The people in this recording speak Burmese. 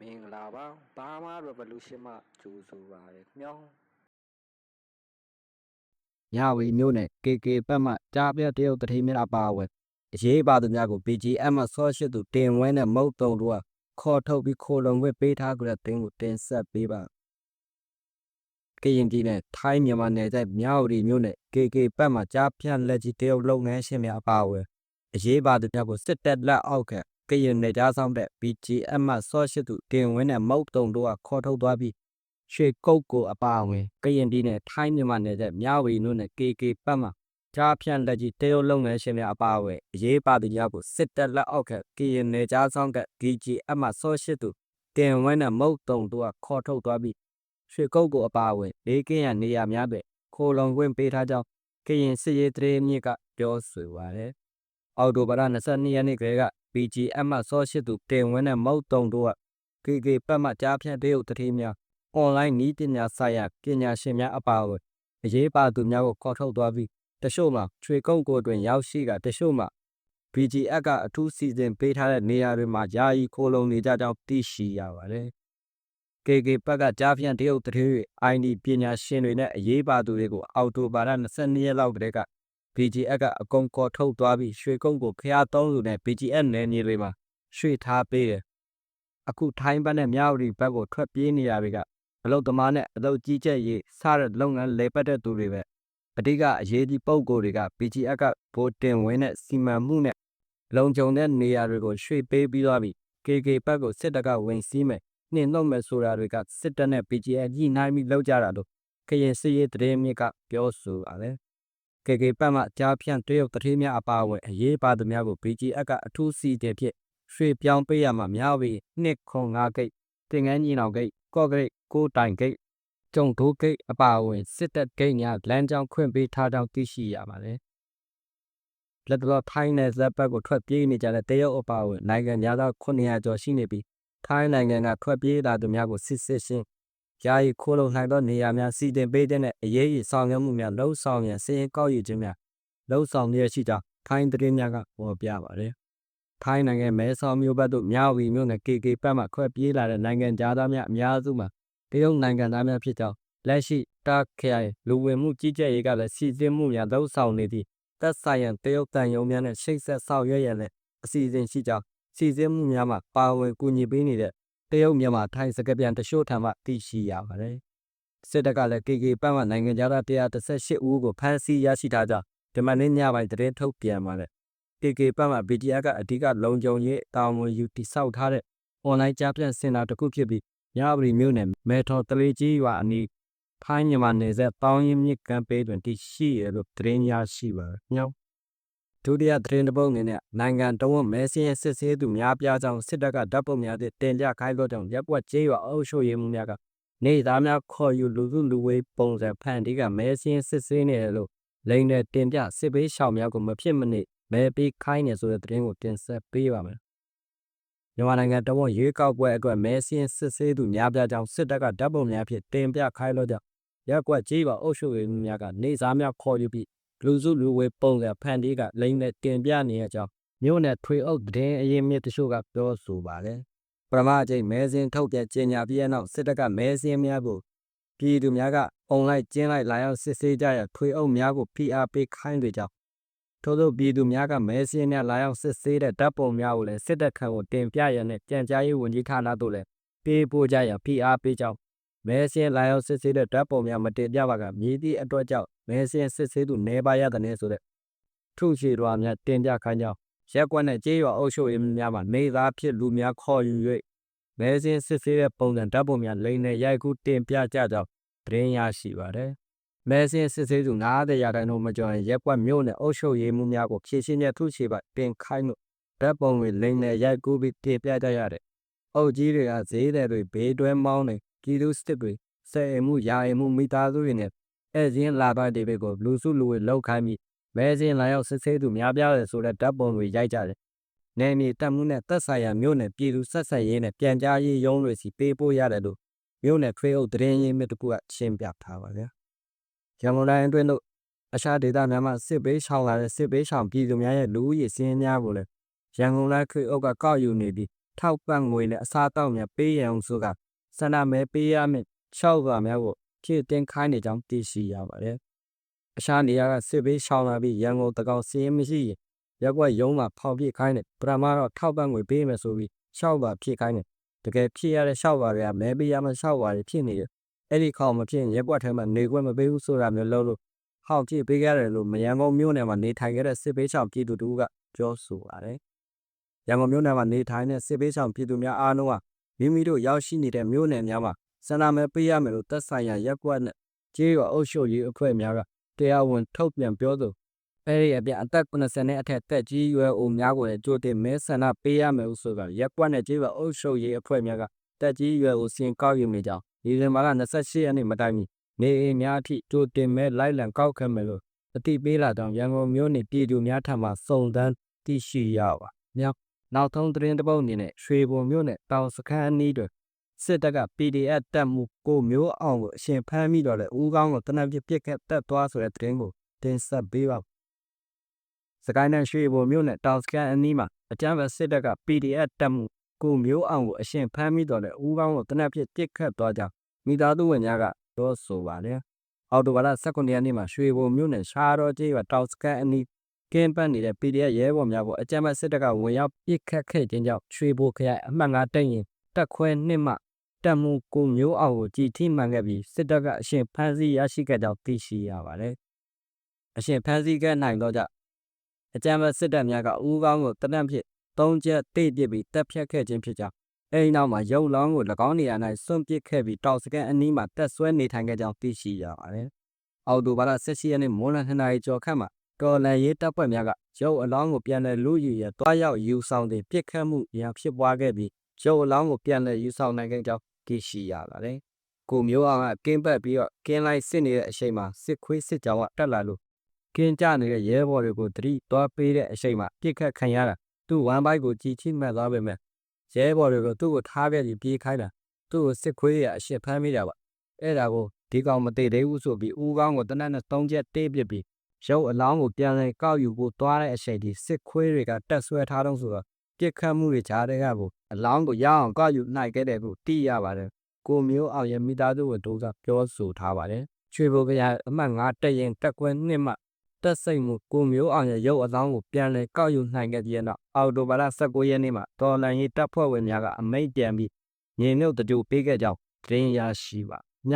မင်္ဂလာပါဘာမာ revolution မှကြိုးဆိုပါရမျောညဝီမျိုးနဲ့ KK ဘက်မှကြားပြတရုတ်တတိမြအပါအဝင်အရေးပါသူများကို BGM မှဆော့ရှစ်သူတင်ဝဲနဲ့မုတ်တုံတို့ကခေါ်ထုတ်ပြီးခိုလုံဝစ်ပေးထားကြတဲ့တင်းကိုတင်ဆက်ပေးပါကရင်ပြည်နယ်ထိုင်းမြန်မာနယ်စပ်မြောက်ရီမျိုးနဲ့ KK ဘက်မှကြားပြလက်ကြီးတရုတ်လုပ်ငန်းရှင်များအပါအဝင်အရေးပါသူများကိုစစ်တပ်လက်အောက်က ကရင်နယ်ကြားဆောင်တဲ့ BGM မှဆော့ရှစ်သူတင်ဝဲနဲ့မုတ်တုံတို့ကခေါ်ထုတ်သွားပြီးရွှေကုတ်ကိုအပါအဝင်ကရင်ပြည်နယ်ထိုင်းမြန်မာနယ်စပ်မြဝတီမြို့နယ် KK ပတ်မှာကြားဖြန့်လက်ကြီးတရုတ်လုပ်ငန်းရှင်များအပါအဝင်အရေးပါသူများကိုစစ်တပ်လက်အောက်ကကရင်နယ်ကြားဆောင်က DGF မှာဆော့ရှိသူတင်ဝဲနဲ့မုတ်တုံတို့ကခေါ်ထုတ်သွားပြီးရွှေကုတ်ကိုအပါအဝင်လေးကင်းရနေရာများပဲခိုလုံခွင့်ပေးထားကြောင်းကရင်စစ်ရေးတရေမြစ်ကပြောဆိုပါတယ်။အော်တိုဘာလ22ရက်နေ့က လေးက BGF မှာဆော့ရှိသူတင်ဝဲနဲ့မုတ်တုံတို့က KK ပတ်မှာကြားဖြန့်တရုတ်တတိများအွန်လိုင်းနည်းပညာဆိုင်ရာပညာရှင်များအပါအဝင်အရေးပါသူများကိုခေါ်ထုတ်သွားပြီးတချို့မှာချွေကုန်းကိုအတွင်ရောက်ရှိကတချို့မှာ BGF ကအထူးစီစဉ်ပေးထားတဲ့နေရာတွေမှာယာယီခိုလုံနေကြကြောင်းသိရှိရပါတယ်။ KK ဘက်ကကြားဖြန့်တရုတ်တရေ ID ပညာရှင်တွေနဲ့အရေးပါသူတွေကိုအော်တိုဘာလ22ရက်လောက်ကတည်းက BGF ကအကုန်ခေါ်ထုတ်သွားပြီးရွှေကုန်းကိုဖျားသုံးလူနဲ့ BGF နယ်မြေတွေမှာရွှေ့ထားပေးတယ်။အခုထိုင်းဘက်နဲ့မြဝတီဘက်ကိုထွက်ပြေးနေရပြီကအလုတ်သမားနဲ့အလုတ်ကြီးချက်ရေးစတဲ့လုပ်ငန်းလေပတ်တဲ့သူတွေပဲအဓိကအရေးကြီးပုံကိုယ်တွေက BGF ကဗိုလ်တင်ဝင်းတဲ့စီမံမှုနဲ့လုံခြုံတဲ့နေရာတွေကိုရွှေ့ပေးပြီးသွားပြီ KK ဘက်ကိုစစ်တပ်ကဝင်စီးမယ်နှင်နှုတ်မယ်ဆိုတာတွေကစစ်တပ်နဲ့ BGF ညှိနှိုင်းပြီးလုပ်ကြတာလို့ခရင်စစ်ရေးတရေမြစ်ကပြောဆိုပါတယ် KK ဘက်မှကြားဖြန့်တရုတ်တတိများအပါအဝင်အရေးပါသူများကို BGF ကအထူးစီတင်ဖြစ်ရွှေ့ပြောင်းပေးရမှာများပြီးနှစ်ခွန်၅ဂိတ်တင်ငန်းညီနောင်ဂိတ်ကော့ဂိတ်ကိုတိုင်ဂိတ်ကျုံဒိုးဂိတ်အပါအဝင်စစ်တပ်ဂိတ်များလမ်းကြောင်းခွင့်ပေးထားကြောင်းသိရှိရပါတယ်။လက်တော်ထိုင်းနယ်ဇက်ဘက်ကိုထွက်ပြေးနေကြတဲ့တရုတ်အပါအဝင်နိုင်ငံများသော900ကျော်ရှိနေပြီးထိုင်းနိုင်ငံကထွက်ပြေးလာသူများကိုစစ်စစ်ရှင်း ယာယီခိုးလုံနိုင်သောနေရာများစီတင်ပေးတဲ့အရေးကြီးဆောင်ရွက်မှုများလှုံ့ဆော်ရန်စည်ရင်ကောက်ယူခြင်းများလှုံ့ဆော်ရရှိကြောင်းထိုင်းသတင်းများကပေါ်ပြပါတယ်။ထိုင်းနိုင်ငံမဲဆော်မြို့ဘက်သို့မြဝတီမြို့နယ် KK ဘက်မှခွဲပြေးလာတဲ့နိုင်ငံသားများအများစုမှာတရုတ်နိုင်ငံသားများဖြစ်ကြောင်းလက်ရှိတာခရိုင်လူဝင်မှုကြီးကြပ်ရေးကလည်းစီစဉ်မှုများလှုပ်ဆောင်နေသည့်သက်ဆိုင်ရာတရုတ်တန်ယုံများနဲ့ရှိတ်ဆက်ဆောင်ရွက်ရတဲ့အစီအစဉ်ရှိကြောင်းစီစဉ်မှုများမှာပါဝင်ကူညီပေးနေတဲ့ တရုတ်မြန်မာထိုင်းစကားပြန်တချို့ထံမှသိရှိရပါတယ်။စစ်တပ်ကလည်း KK ပတ်မှနိုင်ငံသား138ဦးကိုဖမ်းဆီးရရှိထားကြောင်းဒီမနေ့ညပိုင်းသတင်းထုတ်ပြန်ပါတယ်။ KK ပတ်မှ BGF ကအဓိကလုံခြုံရေးတာဝန်ယူတည်ဆောက်ထားတဲ့ online ကြားပြန်စင်တာတစ်ခုဖြစ်ပြီးမြဝတီမြို့နယ်မဲထော်တလေးကြီးရွာအနီးထိုင်းမြန်မာနယ်စပ်တောင်းရင်မြစ်ကမ်းပေးတွင်တည်ရှိရလို့သတင်းရရှိပါညောင်း ဒုတိယသတင်းတစ်ပုဒ်အနေနဲ့နိုင်ငံတော်ဝန်မဲစင်းစစ်ဆေးသူများပြားကြောင်းစစ်တပ်ကဓာတ်ပုံများဖြင့်တင်ပြခိုင်းသောကြောင့်ရက်ကွက်ကျေးရွာအုပ်ချုပ်ရေးမှူးများကနေသားများခေါ်ယူလူစုလူဝေးပုံစံဖန်တီးကမဲစင်းစစ်ဆေးနေတယ်လို့လိန်နဲ့တင်ပြစစ်ပေးရှောင်များကိုမဖြစ်မနစ်မဲပေးခိုင်းနေဆိုတဲ့သတင်းကိုတင်ဆက်ပေးပါမယ်မြန်မာနိုင်ငံတဝန်ရွေးကောက်ပွဲအတွက်မဲစင်းစစ်ဆေးသူများပြားကြောင်းစစ်တပ်ကဓာတ်ပုံများဖြင့်တင်ပြခိုင်းလို့ကြောင့်ရက်ကွက်ကြီးပါအုပ်ချုပ်ရေးများကနေစားများခေါ်ယူပြီး လူစုလူဝေးပုံစံဖန်တီးကလိမ့်နဲ့တင်ပြနေရကြောင်းမြို့နယ်ထွေအုပ်တည်အရင်မြစ်တချို့ကပြောဆိုပါတယ်ပရမအကျိန်မဲစင်းထုတ်ပြန်ကြေညာပြီးတဲ့နောက်စစ်တပ်ကမဲစင်းများကိုပြည်သူများကအွန်လိုင်းကျင်းလိုက်လာရောက်စစ်ဆေးကြရထွေအုပ်များကို PR ပေးခိုင်းတွေကြောင့်ထို့သောပြည်သူများကမဲစင်းများလာရောက်စစ်ဆေးတဲ့ဓာတ်ပုံများကိုလည်းစစ်တပ်ခန့်ကိုတင်ပြရတဲ့ကြံကြားရေးဝန်ကြီးဌာနသို့လည်းပေးပို့ကြရ PR ပေးကြောင်း မဲစင်းလာရောက်စစ်ဆေးတဲ့ဓာတ်ပုံများမတင်ပြပါကမြည်သည့်အတွက်ကြောင့်မဲစင်းစစ်ဆေးသူနေပါရတဲ့ဆိုတဲ့ထုရှိတော်များတင်ပြခိုင်းကြောင်းရက်ကွက်နဲ့ကြေးရွာအုပ်ချုပ်ရေးများမှာနေသားဖြစ်လူများခေါ်ယူ၍မဲစင်းစစ်ဆေးတဲ့ပုံစံဓာတ်ပုံများလိမ့်နဲ့ရိုက်ကူးတင်ပြကြကြောင်းသတင်းရရှိပါတယ်။မဲစင်းစစ်ဆေးသူ90ရာခိုင်နှုန်းမကျော်ရင်ရက်ကွက်မြို့နယ်အုပ်ချုပ်ရေးမှုများကိုဖြည့်ရှင်းတဲ့ထုရှိပါတင်ခိုင်းလို့ဓာတ်ပုံတွေလိမ့်နဲ့ရိုက်ကူးပြီးတင်ပြကြရတဲ့အုပ်ကြီးတွေကဈေးတယ်တွေဘေးတွဲမောင်းနေ ပြည်သူစစ်တွေစဲအိမ်မှုရာအိမ်မှုမိသားစုတွေနဲ့အဲဇင်းလာပိုက်တွေကိုလူစုလူဝေလောက်ခိုင်းပြီးမဲစင်းလာရောက်စစ်ဆေးသူများပြားတယ်ဆိုတဲ့ဓာတ်ပုံတွေရိုက်ကြတယ်။နယ်မြေတက်မှုနဲ့သက်ဆိုင်ရာမြို့နယ်ပြည်သူဆက်ဆက်ရေးနဲ့ပြန်ကြားရေးရုံးတွေစီပေးပို့ရတယ်လို့မြို့နယ်ထွေးအုပ်တရင်ရေးမြစ်တကူကရှင်းပြထားပါဗျာ။ရန်ကုန်တိုင်းအတွင်းတို့အခြားဒေသများမှာစစ်ပေးရှောင်လာတဲ့စစ်ပေးရှောင်ပြည်သူများရဲ့လူဦးရေစင်းများကိုလည်းရန်ကုန်တိုင်းထွေးအုပ်ကကောက်ယူနေပြီးထောက်ပံ့ငွေနဲ့အစားအသောက်များပေးရန်ဆိုတာ ဆန္ဒမဲပေးရမယ့်ရှောက်ပါများကိုဖြည့်တင်းခိုင်းနေကြောင်းသိရှိရပါတယ်။အခြားနေရာကစစ်ပေးရှောင်လာပြီးရန်ကုန်တကောင်စီရင်မရှိရင်ရက်ကွက်ရုံးမှာဖောင်ပြစ်ခိုင်းတယ်ပထမတော့ထောက်ပံ့ငွေပေးမယ်ဆိုပြီးရှောက်ပါဖြည့်ခိုင်းတယ်တကယ်ဖြည့်ရတဲ့ရှောက်ပါတွေကမဲပေးရမယ့်ရှောက်ပါတွေဖြစ်နေတယ်အဲ့ဒီခေါင်မဖြစ်ရင်ရက်ကွက်ထဲမှာနေခွင့်မပေးဘူးဆိုတာမျိုးလုပ်လို့ဟောက်ကြည့်ပေးရတယ်လို့မရန်ကုန်မြို့နယ်မှာနေထိုင်ခဲ့တဲ့စစ်ပေးဆောင်ပြည်သူတို့ကပြောဆိုပါတယ်ရန်ကုန်မြို့နယ်မှာနေထိုင်တဲ့စစ်ပေးဆောင်ပြည်သူများအားလုံးက မိမိတို့ရောက်ရှိနေတဲ့မြို့နယ်များမှာစန္ဒမဲပေးရမယ်လို့သက်ဆိုင်ရာရက်ကွက်နဲ့ကြေးရွာအုပ်ချုပ်ရေးအဖွဲ့များကတရားဝင်ထုတ်ပြန်ပြောဆိုအဲ့ဒီအပြင်အသက်80နဲ့အထက်တက်ကြီးရွယ်အိုများကိုလည်းကြိုတင်မဲဆန္ဒပေးရမယ်လို့ဆိုတာရက်ကွက်နဲ့ကြေးရွာအုပ်ချုပ်ရေးအဖွဲ့များကတက်ကြီးရွယ်အိုစင်ကောက်ယူနေကြောင်းဒီဇင်ဘာလ28ရက်နေ့မတိုင်မီနေအိမ်များအထိကြိုတင်မဲလိုက်လံကောက်ခံမယ်လို့အတိပေးလာကြောင်းရန်ကုန်မြို့နယ်ပြည်သူများထံမှစုံစမ်းသိရှိရပါမြောက် နောက်ဆုံးသတင်းတစ်ပုဒ်အနေနဲ့ရွှေဘုံမြို့နယ်တောင်စခန်းအနီးတွင်စစ်တပ်က PDF တပ်မှုကိုမျိုးအောင်ကိုအရှင်ဖမ်းမိတော့တဲ့ဦးကောင်းကိုတနက်ပြစ်ပစ်ခတ်တက်သွားဆိုတဲ့သတင်းကိုတင်ဆက်ပေးပါစကိုင်းနယ်ရွှေဘုံမြို့နယ်တောင်စခန်းအနီးမှာအကြမ်းဖက်စစ်တပ်က PDF တပ်မှုကိုမျိုးအောင်ကိုအရှင်ဖမ်းမိတော့တဲ့ဦးကောင်းကိုတနက်ပြစ်ပစ်ခတ်သွားကြောင်းမိသားစုဝင်များကပြောဆိုပါတယ်။အော်တိုဘာလ19ရက်နေ့မှာရွှေဘုံမြို့နယ်ရှားတော်ကျေးရွာတောင်စခန်းအနီး ကင်းပန်းနေတဲ့ PDF ရဲဘော်များကိုအကြမ်းဖက်စစ်တပ်ကဝင်ရောက်ပစ်ခတ်ခဲ့ခြင်းကြောင့်ရွှေဘိုခရိုင်အမှတ်9တပ်ရင်တက်ခွဲနှစ်မှတပ်မှုကိုမျိုးအောင်ကိုကြည်ထိမှန်ခဲ့ပြီးစစ်တပ်ကအရှင်ဖမ်းဆီးရရှိခဲ့ကြောင်းသိရှိရပါတယ်။အရှင်ဖမ်းဆီးခဲ့နိုင်တော့ကြအကြမ်းဖက်စစ်တပ်များကဦးကောင်းကိုတနက်ဖြစ်သုံးချက်တိတ်ပစ်ပြီးတပ်ဖြတ်ခဲ့ခြင်းဖြစ်ကြောင်းအဲဒီနောက်မှာရုပ်လောင်းကို၎င်းနေရာ၌စွန့်ပစ်ခဲ့ပြီးတောက်စကန်အနီးမှာတက်ဆွဲနေထိုင်ခဲ့ကြောင်းသိရှိရပါတယ်။အော်တိုဘာလ18ရက်နေ့မိုးလယ်2နာရီကျော်ခန့်မှာ တော်လန်ရေးတပ်ဖွဲ့များကရုပ်အလောင်းကိုပြန်လည်လူယူရတွားရောက်ယူဆောင်တဲ့ပြစ်ခတ်မှုရန်ဖြစ်ပွားခဲ့ပြီးရုပ်အလောင်းကိုပြန်လည်ယူဆောင်နိုင်ခဲ့ကြောင်းသိရှိရပါတယ်။ကိုမျိုးအောင်ကကင်းပတ်ပြီးတော့ကင်းလိုက်စစ်နေတဲ့အချိန်မှာစစ်ခွေးစစ်ကြောင်ကတက်လာလို့ကင်းကြနေတဲ့ရဲဘော်တွေကိုတတိတွားပေးတဲ့အချိန်မှာပြစ်ခတ်ခံရတာသူ့ဝမ်းပိုက်ကိုကြည်ချိမှတ်သွားပေမဲ့ရဲဘော်တွေကိုသူ့ကိုထားခဲ့ပြီးပြေးခိုင်းတာသူ့ကိုစစ်ခွေးရအရှစ်ဖမ်းမိတာပါအဲ့ဒါကိုဒီကောင်မသိသေးဘူးဆိုပြီးဦးကောင်းကိုတနက်နဲ့သုံးချက်တေးပစ်ပြီး ရုပ်အလောင်းကိုပြန်လည်ကောက်ယူဖို့သွားတဲ့အချိန်ဒီစစ်ခွေးတွေကတက်ဆွဲထားတော့ဆိုတော့ပြစ်ခတ်မှုတွေကြားတဲ့ကကိုအလောင်းကိုရအောင်ကောက်ယူနိုင်ခဲ့တယ်ကိုသိရပါတယ်ကိုမျိုးအောင်ရဲ့မိသားစုဝင်တို့ကပြောဆိုထားပါတယ်ချွေဘိုကရအမှတ်9တက်ရင်တက်ကွဲနှစ်မှတက်စိတ်မှုကိုမျိုးအောင်ရဲ့ရုပ်အလောင်းကိုပြန်လည်ကောက်ယူနိုင်ခဲ့တဲ့နောက်အော်တိုဘာလ19ရက်နေ့မှာတော်လန်ရေးတပ်ဖွဲ့ဝင်များကအမိတ်ပြန်ပြီးညင်မြုပ်တကြိုပေးခဲ့ကြောင်းသတင်းရရှိပါည